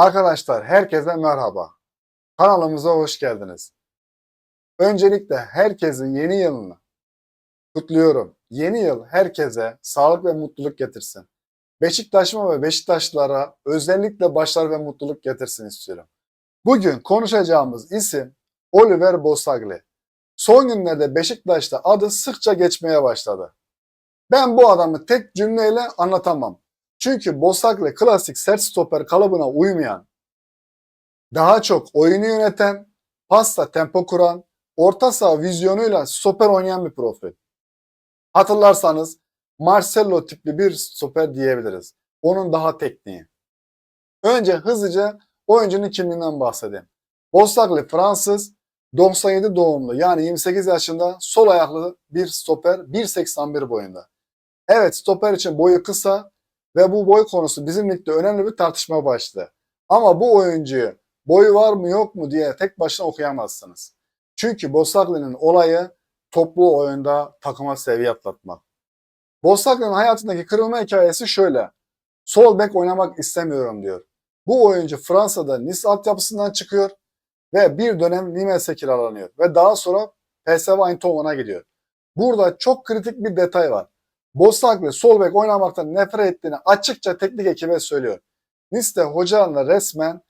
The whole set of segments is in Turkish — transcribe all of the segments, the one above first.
Arkadaşlar herkese merhaba. Kanalımıza hoş geldiniz. Öncelikle herkesin yeni yılını kutluyorum. Yeni yıl herkese sağlık ve mutluluk getirsin. Beşiktaşma ve Beşiktaşlılara özellikle başarı ve mutluluk getirsin istiyorum. Bugün konuşacağımız isim Oliver Bossagli. Son günlerde Beşiktaş'ta adı sıkça geçmeye başladı. Ben bu adamı tek cümleyle anlatamam. Çünkü Bossagli klasik sert stoper kalıbına uymayan, daha çok oyunu yöneten, pasta tempo kuran, orta saha vizyonuyla stoper oynayan bir profil. Hatırlarsanız Marcelo tipli bir stoper diyebiliriz. Onun daha tekniği. Önce hızlıca oyuncunun kimliğinden bahsedeyim. Bossagli Fransız, 97 doğumlu yani 28 yaşında sol ayaklı bir stoper 1.81 boyunda. Evet stoper için boyu kısa ve bu boy konusu bizim ligde önemli bir tartışma başladı. Ama bu oyuncuyu boyu var mı yok mu diye tek başına okuyamazsınız. Çünkü Bosagli'nin olayı toplu oyunda takıma seviye atlatmak. Bosagli'nin hayatındaki kırılma hikayesi şöyle. Sol bek oynamak istemiyorum diyor. Bu oyuncu Fransa'da Nice altyapısından çıkıyor ve bir dönem Nimes'e kiralanıyor ve daha sonra PSV Eindhoven'a gidiyor. Burada çok kritik bir detay var. Bossagli sol bek oynamaktan nefret ettiğini açıkça teknik ekibe söylüyor. Nice'de hocalarına resmen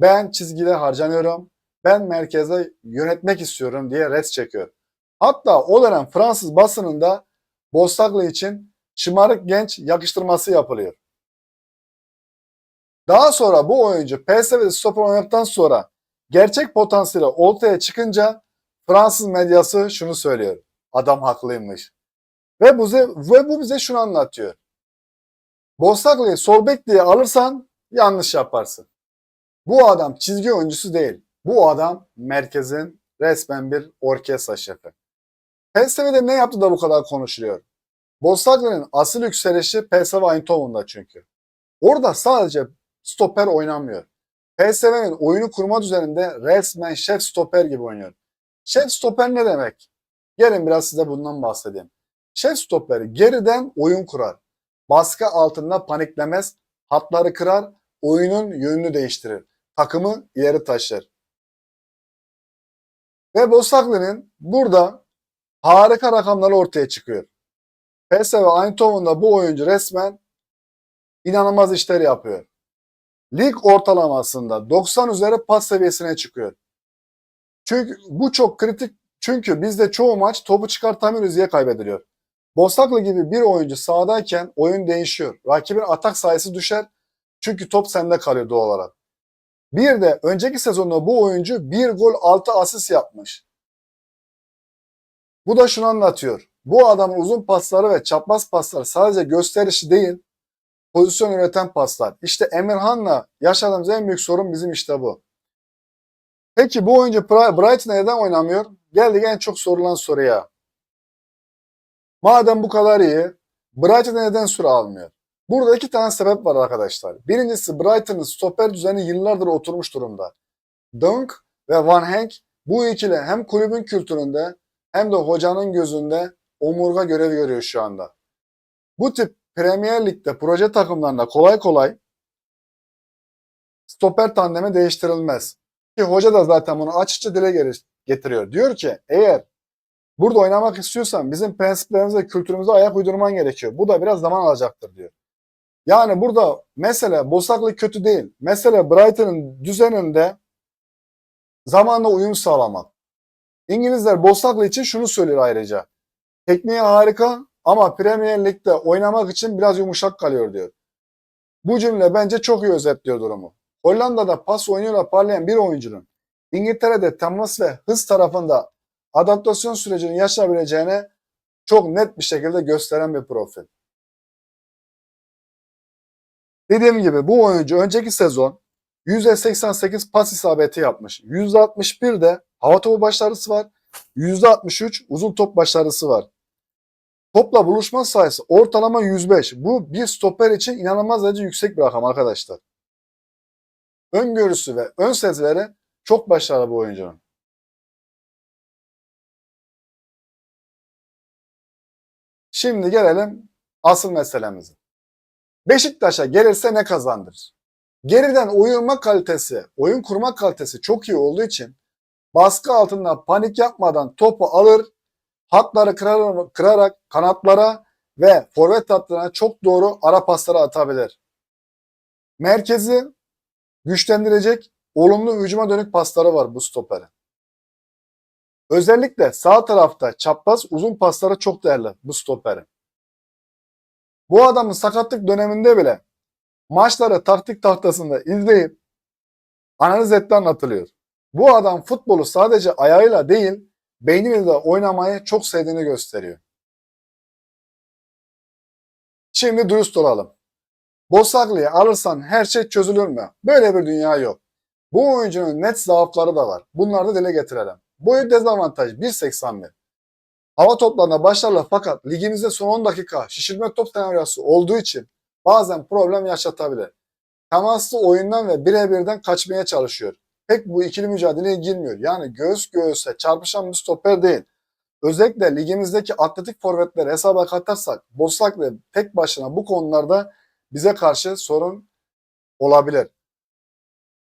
ben çizgide harcanıyorum, ben merkezde yönetmek istiyorum diye res çekiyor. Hatta o dönem Fransız basınında Bossagli için şımarık genç yakıştırması yapılıyor. Daha sonra bu oyuncu PSV'de stoper oynadıktan sonra gerçek potansiyeli ortaya çıkınca Fransız medyası şunu söylüyor. Adam haklıymış. Ve bu, ve bu bize şunu anlatıyor. Bosagli'yi sol bek diye alırsan yanlış yaparsın. Bu adam çizgi oyuncusu değil. Bu adam merkezin resmen bir orkestra şefi. PSV'de ne yaptı da bu kadar konuşuluyor? Bosagli'nin asıl yükselişi PSV Eindhoven'da çünkü. Orada sadece stoper oynamıyor. PSV'nin oyunu kurma düzeninde resmen şef stoper gibi oynuyor. Şef stoper ne demek? Gelin biraz size bundan bahsedeyim. Şef stoperi geriden oyun kurar. Baskı altında paniklemez, hatları kırar, oyunun yönünü değiştirir. Takımı ileri taşır. Ve Bosagli'nin burada harika rakamları ortaya çıkıyor. PSV Eindhoven'da bu oyuncu resmen inanılmaz işler yapıyor. Lig ortalamasında 90 üzeri pas seviyesine çıkıyor. Çünkü bu çok kritik çünkü bizde çoğu maç topu çıkartamıyoruz diye kaybediliyor. Bosaklı gibi bir oyuncu sahadayken oyun değişiyor. Rakibin atak sayısı düşer. Çünkü top sende kalıyor doğal olarak. Bir de önceki sezonda bu oyuncu bir gol 6 asist yapmış. Bu da şunu anlatıyor. Bu adamın uzun pasları ve çapraz pasları sadece gösterişi değil, pozisyon üreten paslar. İşte Emirhan'la yaşadığımız en büyük sorun bizim işte bu. Peki bu oyuncu Brighton neden oynamıyor? Geldik en çok sorulan soruya. Madem bu kadar iyi, Brighton neden süre almıyor? Burada iki tane sebep var arkadaşlar. Birincisi Brighton'ın stoper düzeni yıllardır oturmuş durumda. Dunk ve Van Henk bu ikili hem kulübün kültüründe hem de hocanın gözünde omurga görevi görüyor şu anda. Bu tip Premier Lig'de proje takımlarında kolay kolay stoper tandemi değiştirilmez. Ki hoca da zaten bunu açıkça dile getiriyor. Diyor ki eğer burada oynamak istiyorsan bizim prensiplerimize kültürümüze ayak uydurman gerekiyor. Bu da biraz zaman alacaktır diyor. Yani burada mesele Bosaklı kötü değil. Mesele Brighton'ın düzeninde zamanla uyum sağlamak. İngilizler Bosaklı için şunu söylüyor ayrıca. Tekniği harika ama Premier Lig'de oynamak için biraz yumuşak kalıyor diyor. Bu cümle bence çok iyi özetliyor durumu. Hollanda'da pas oyunuyla parlayan bir oyuncunun İngiltere'de temas ve hız tarafında adaptasyon sürecini yaşayabileceğini çok net bir şekilde gösteren bir profil. Dediğim gibi bu oyuncu önceki sezon %88 pas isabeti yapmış. %61 de hava topu başarısı var. %63 uzun top başarısı var. Topla buluşma sayısı ortalama 105. Bu bir stoper için inanılmaz derece yüksek bir rakam arkadaşlar. Öngörüsü ve ön sezileri çok başarılı bu oyuncunun. Şimdi gelelim asıl meselemize. Beşiktaş'a gelirse ne kazandırır? Geriden oyunma kalitesi, oyun kurma kalitesi çok iyi olduğu için baskı altında panik yapmadan topu alır, hatları kırarak, kanatlara ve forvet hattına çok doğru ara pasları atabilir. Merkezi güçlendirecek olumlu hücuma dönük pasları var bu stoperin. Özellikle sağ tarafta çapraz uzun pasları çok değerli bu stoperin. Bu adamın sakatlık döneminde bile maçları taktik tahtasında izleyip analiz etti anlatılıyor. Bu adam futbolu sadece ayağıyla değil, beyniyle de oynamayı çok sevdiğini gösteriyor. Şimdi dürüst olalım. Bosagli'yi alırsan her şey çözülür mü? Böyle bir dünya yok. Bu oyuncunun net zaafları da var. Bunları da dile getirelim. Boyu dezavantaj 1.81. Hava toplarına başarılı fakat ligimizde son 10 dakika şişirme top senaryosu olduğu için bazen problem yaşatabilir. Temaslı oyundan ve birebirden kaçmaya çalışıyor. Pek bu ikili mücadeleye girmiyor. Yani göğüs göğüse çarpışan bir stoper değil. Özellikle ligimizdeki atletik forvetleri hesaba katarsak Boslak'la tek başına bu konularda bize karşı sorun olabilir.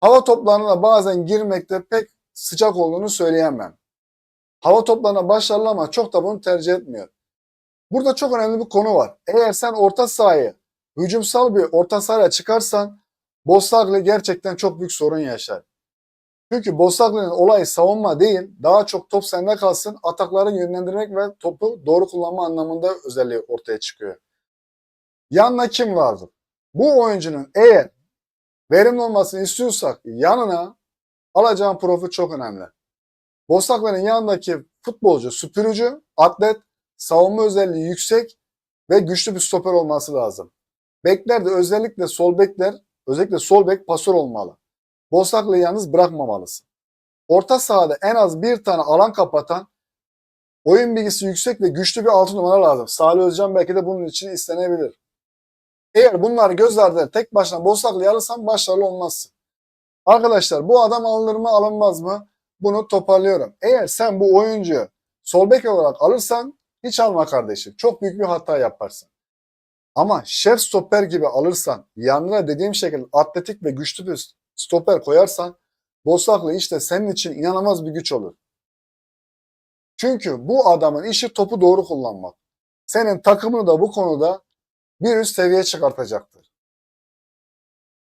Hava toplarına bazen girmekte pek sıcak olduğunu söyleyemem. Hava toplarına başarılı ama çok da bunu tercih etmiyor. Burada çok önemli bir konu var. Eğer sen orta sahayı hücumsal bir orta sahaya çıkarsan Boslaklı gerçekten çok büyük sorun yaşar. Çünkü Boslaklı'nın olayı savunma değil, daha çok top sende kalsın, atakları yönlendirmek ve topu doğru kullanma anlamında özelliği ortaya çıkıyor. Yanına kim vardır? Bu oyuncunun eğer verimli olmasını istiyorsak yanına alacağın profil çok önemli. Boslakların yanındaki futbolcu süpürücü, atlet, savunma özelliği yüksek ve güçlü bir stoper olması lazım. Bekler de özellikle sol bekler, özellikle sol bek pasör olmalı. Boslaklı'yı yalnız bırakmamalısın. Orta sahada en az bir tane alan kapatan, oyun bilgisi yüksek ve güçlü bir altı numara lazım. Salih Özcan belki de bunun için istenebilir. Eğer bunlar göz ardı tek başına Boslaklı'yı alırsan başarılı olmazsın. Arkadaşlar bu adam alınır mı alınmaz mı? Bunu toparlıyorum. Eğer sen bu oyuncuyu sol bek olarak alırsan hiç alma kardeşim. Çok büyük bir hata yaparsın. Ama şef stoper gibi alırsan, yanına dediğim şekilde atletik ve güçlü bir stoper koyarsan Boslaklı işte senin için inanılmaz bir güç olur. Çünkü bu adamın işi topu doğru kullanmak. Senin takımını da bu konuda bir üst seviye çıkartacaktır.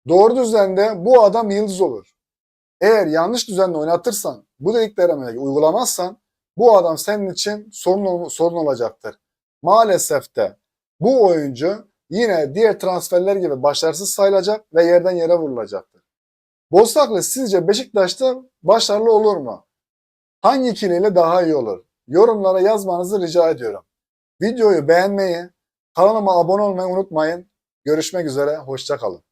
Doğru düzende bu adam yıldız olur. Eğer yanlış düzenle oynatırsan, bu dediklerimi uygulamazsan bu adam senin için sorun, sorun olacaktır. Maalesef de bu oyuncu yine diğer transferler gibi başarısız sayılacak ve yerden yere vurulacaktır. Bostaklı sizce Beşiktaş'ta başarılı olur mu? Hangi ikiliyle daha iyi olur? Yorumlara yazmanızı rica ediyorum. Videoyu beğenmeyi, kanalıma abone olmayı unutmayın. Görüşmek üzere, hoşçakalın.